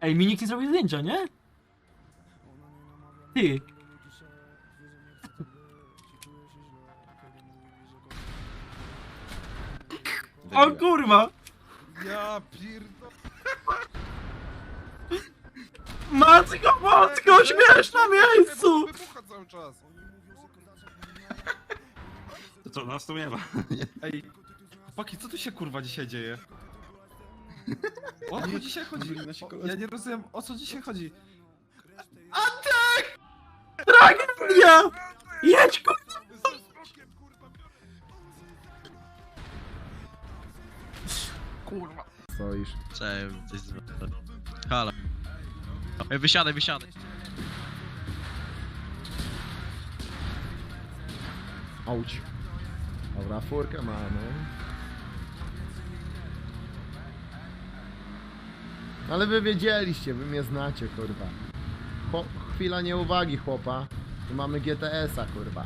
Ej, mi nikt nie zrobił zdjęcia, nie? Ty. O kurwa! Ja pierdolę. Matko, matko, śmiesz na miejscu! Wybucha cały czas. To co, nas tu nie ma. Ej, chłopaki, co tu się kurwa dzisiaj dzieje? O co dzisiaj chodzi? O, ja nie rozumiem, o co dzisiaj chodzi. Tragedia! Jedź kurwa! Kurwa. Stoisz. Cześć, coś z... Halo. Ej, wysiadaj, wysiadaj. Auć. Dobra, furkę mamy. Ale wy wiedzieliście, wy mnie znacie, kurwa. Chłop, chwila nieuwagi, chłopa. Tu mamy GTS-a, kurwa.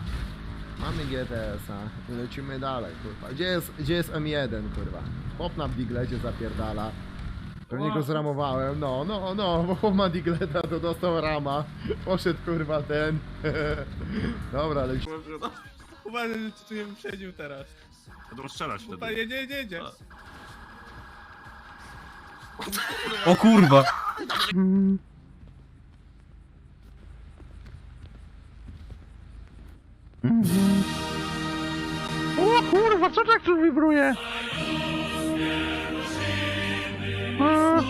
Mamy GTS-a. i Lecimy dalej, kurwa. Gdzie jest, gdzie jest M1, kurwa? Chłop na diglecie zapierdala. Pewnie go zramowałem. No, no, no, bo chłop ma digleta, to dostał rama. Poszedł, kurwa, ten. Dobra, ale Uważaj, że cię tu nie wyprzedził teraz. Będą strzelać wtedy. Upa, jedzie, jedzie, jedzie. O kurwa! O kurwa, co tak tu wibruje? A.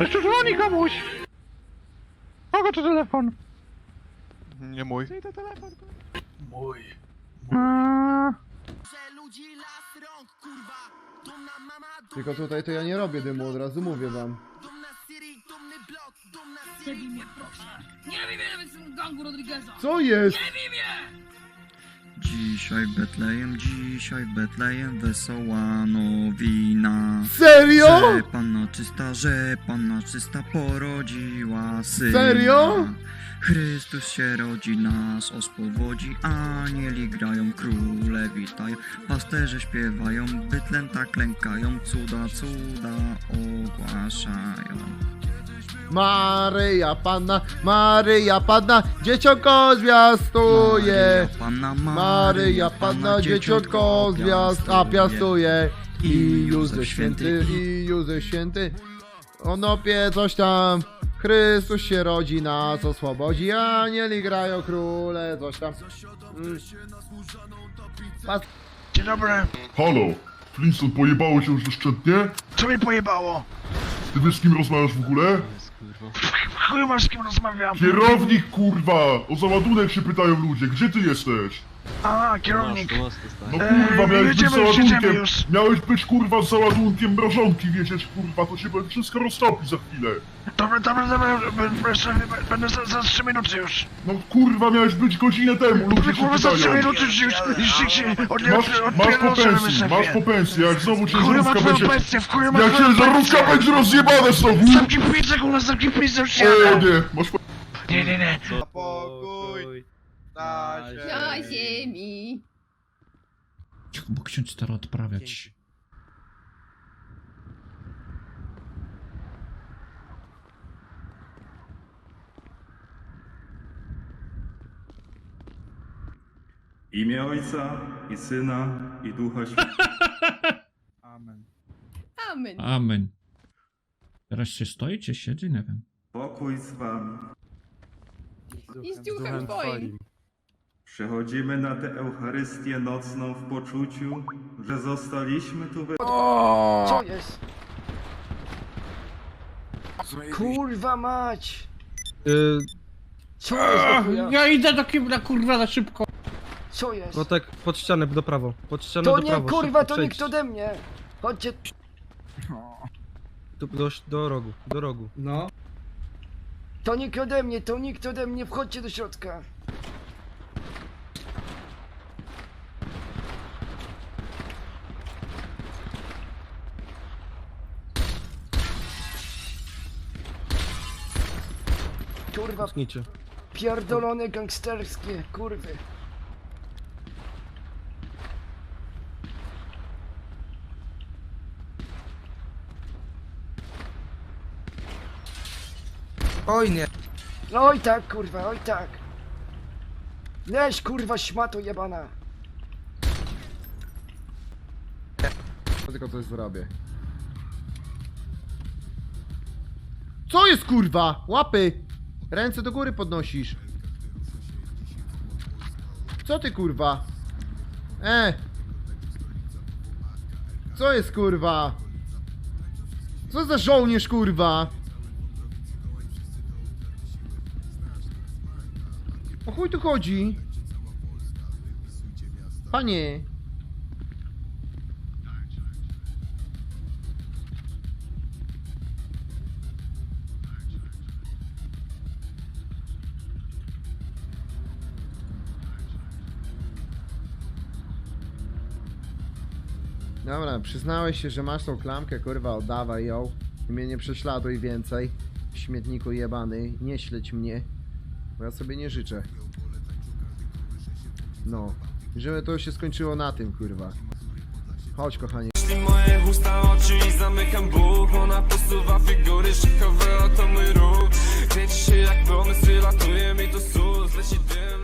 Jeszcze dzwoni komuś! Kogo to telefon? Nie mój. Czyj to telefon? Mój. A. Tylko tutaj to ja nie robię dymu, od razu mówię wam. Nie bij mnie, proszę. Nie bij mnie nawet z tym gangu Rodrigueza. Co jest? Dzisiaj Betlejem, dzisiaj Betlejem wesoła nowina. Serio? Że panna czysta, że panna czysta porodziła syna. Serio? Chrystus się rodzi, nas ospowodzi, anieli grają, króle witają, pasterze śpiewają, bytlęta klękają, cuda, cuda ogłaszają. Maryja Panna, Maryja Panna, dzieciątko zwiastuje. Maryja Panna, Maryja Panna, dzieciątko zwiast, a piastuje. I Józef Święty, i Józef Święty. Onopie coś tam. Chrystus się rodzi, nas oswobodzi, anieli grają króle, coś tam. Mm. Pas- Dzień dobry, Halo, Flintstone, pojebało cię już doszczętnie? co mi pojebało? Ty wiesz z kim rozmawiasz w ogóle? W chuju masz z kim rozmawiam? Kierownik, kurwa! O załadunek się pytają ludzie, gdzie ty jesteś? A, kierownik. No Eee, kurwa, miałeś być jedziemy załadunkiem, już. miałeś być kurwa z załadunkiem mrożonki, wiedzieć kurwa, to się wszystko roztopi za chwilę. Dobra, dobra, dobra, b- będę za, za 3 minuty już. No kurwa, miałeś być godzinę temu, ludzie się Kurwa, za 3 pytają. minuty już, już, już, już się Masz, masz po pensji, masz po pensji, jak znowu Chuju ma ciężarówka twoją będzie... pensję, w chuju ma Jak twoją ciężarówka pensję. będzie rozjebana znowu! Zamknij pizzę, kurwa, zamknij pizzę, już O jadę. nie, masz po... Nie, nie, nie. Na pokój. Na Na ziemi. ziemi. Bo ksiądz stara odprawiać. Imię Ojca i Syna i Ducha Świętego. Amen. Amen. Amen. Teraz się stoi, czy siedzi? Nie wiem. Pokój z wami. I z duchem twoim. Przechodzimy na tę Eucharystię nocną w poczuciu, że zostaliśmy tu wy... Co jest? Kurwa mać! Co jest do chuja? Ja idę do kibla, kurwa, na szybko. Co jest? No tak, pod ścianę do prawo. Pod ścianę To do nie prawo. kurwa, szybko to nikt ode mnie! Chodźcie, Do, do, do rogu, do rogu. No. to nikt ode mnie, to nikt ode mnie, wchodźcie do środka. Kurwa, Znicie. pierdolone gangsterskie, kurwy. Oj nie. Oj tak, kurwa, oj tak. Leś, kurwa, śmato jebana. Tylko coś zrobię. Co jest kurwa? Łapy! Ręce do góry podnosisz. Co ty kurwa? E! Co jest kurwa? Co za żołnierz kurwa? O chuj tu chodzi? Panie! Dobra, przyznałeś się, że masz tą klamkę, kurwa, oddawaj ją. I mnie nie prześladuj więcej. Śmietniku jebany, nie śledź mnie. Bo ja sobie nie życzę. No. Żeby to się skończyło na tym, kurwa. Chodź, kochanie. Jeśli moje usta oczy i zamykam Bóg Ona posuwa figury szykowe, oto mój ruch Kręci się jak pomysł, latuje mi do sus Leci dym